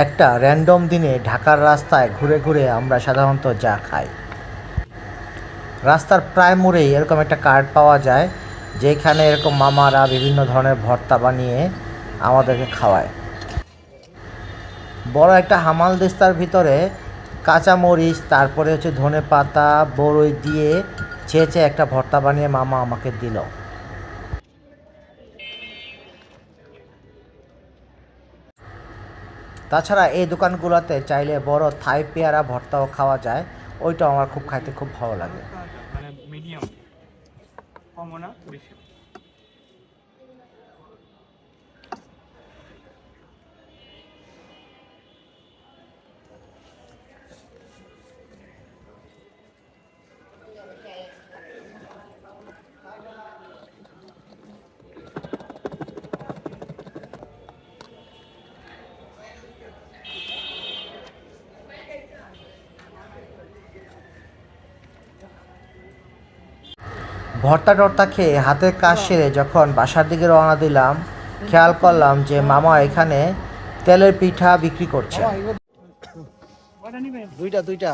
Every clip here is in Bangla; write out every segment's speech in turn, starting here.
একটা র্যান্ডম দিনে ঢাকার রাস্তায় ঘুরে ঘুরে আমরা সাধারণত যা খাই। রাস্তার প্রায় মোড়েই এরকম একটা কার্ড পাওয়া যায়, যেখানে এরকম মামারা বিভিন্ন ধরনের ভর্তা বানিয়ে আমাদেরকে খাওয়ায়। বড় একটা হামাল দিস্তার ভিতরে কাঁচামরিচ তারপরে হচ্ছে ধনে পাতা বড়ই দিয়ে ছেঁচে একটা ভর্তা বানিয়ে মামা আমাকে দিল। তাছাড়া এই দোকানগুলোতে চাইলে বড় থাই পেয়ারা ভর্তাও খাওয়া যায়। ওইটাও আমার খুব খাইতে খুব ভালো লাগে। মানে মিডিয়াম কমও না, বেশি? ভর্তা টর্তা খেয়ে হাতের কাজ সেরে যখন বাসার দিকে রওনা দিলাম খেয়াল করলাম যে মামা এখানে তেলের পিঠা বিক্রি করছে। দুইটা দুইটা।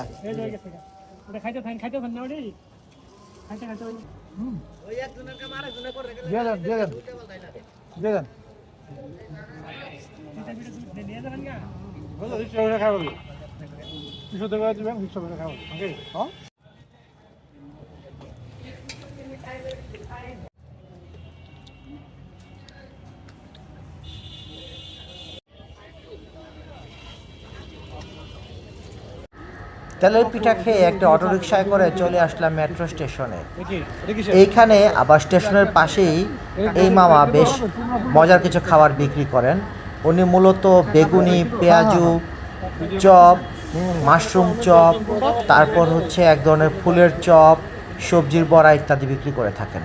তেলের পিঠা খেয়ে একটা অটোরিকশায় করে চলে আসলাম মেট্রো স্টেশনে। এইখানে আবার স্টেশনের পাশেই এই মামা বেশ মজার কিছু খাবার বিক্রি করেন। উনি মূলত বেগুনি পেঁয়াজু চপ মাশরুম চপ তারপর হচ্ছে এক ধরনের ফুলের চপ সবজির বড়া ইত্যাদি বিক্রি করে থাকেন।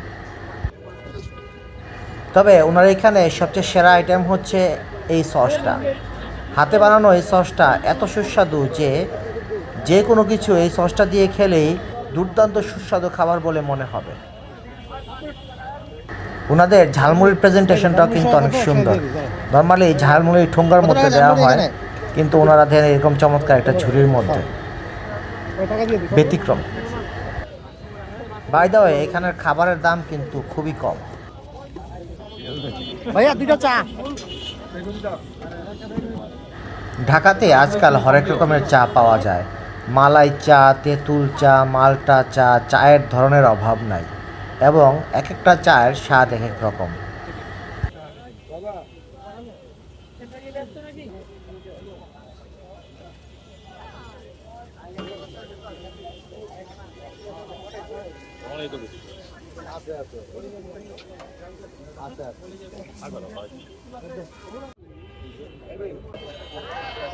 তবে ওনার এখানে সবচেয়ে সেরা আইটেম হচ্ছে এই সসটা। হাতে বানানো এই সসটা এত সুস্বাদু যে যে কোনো কিছু এই সসটা দিয়ে খেলেই দুর্দান্ত সুস্বাদু খাবার বলে মনে হবে। ওনাদের ঝালমুড়ির প্রেজেন্টেশনটাও কিন্তু অনেক সুন্দর। নর্মালি ঝালমুড়ি ঠোঙ্গার মধ্যে দেওয়া হয় কিন্তু ওনারা দেন এরকম চমৎকার একটা ঝুড়ির মধ্যে। ব্যতিক্রম। বাই দা ওয়ে এখানের খাবারের দাম কিন্তু খুবই কম। ভাইয়া দুইটা চা। ঢাকাতে আজকাল হরেক রকমের চা পাওয়া যায়। মালাই চা, তেঁতুল চা, মালটা চা, চায়ের ধরনের অভাব নাই এবং এক একটা চায়ের স্বাদ এক এক রকম।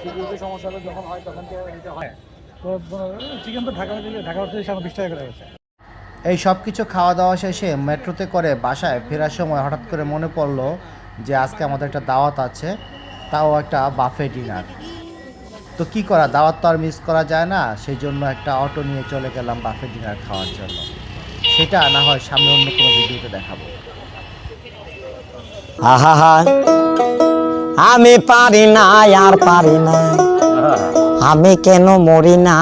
সিকিউরিটি সমস্যা যখন হয়, তখন তো হয়। চিকেন তো ঢাকা ঢাকা থেকে সামনে বিশ টাকা করে গেছে। এই সব কিছু খাওয়া দাওয়া শেষে মেট্রোতে করে বাসায় ফেরার সময় হঠাৎ করে মনে পড়ল যে আজকে আমাদের একটা দাওয়াত আছে তাও একটা বাফে ডিনার। তো কি করা দাওয়াত তো আর মিস করা যায় না সেই জন্য একটা অটো নিয়ে চলে গেলাম বাফে ডিনার খাওয়ার জন্য। সেটা না হয় সামনে অন্য কোনো ভিডিওতে দেখাবো। আহা আমি পারি না আর পারি না। আমি কেন মরি না?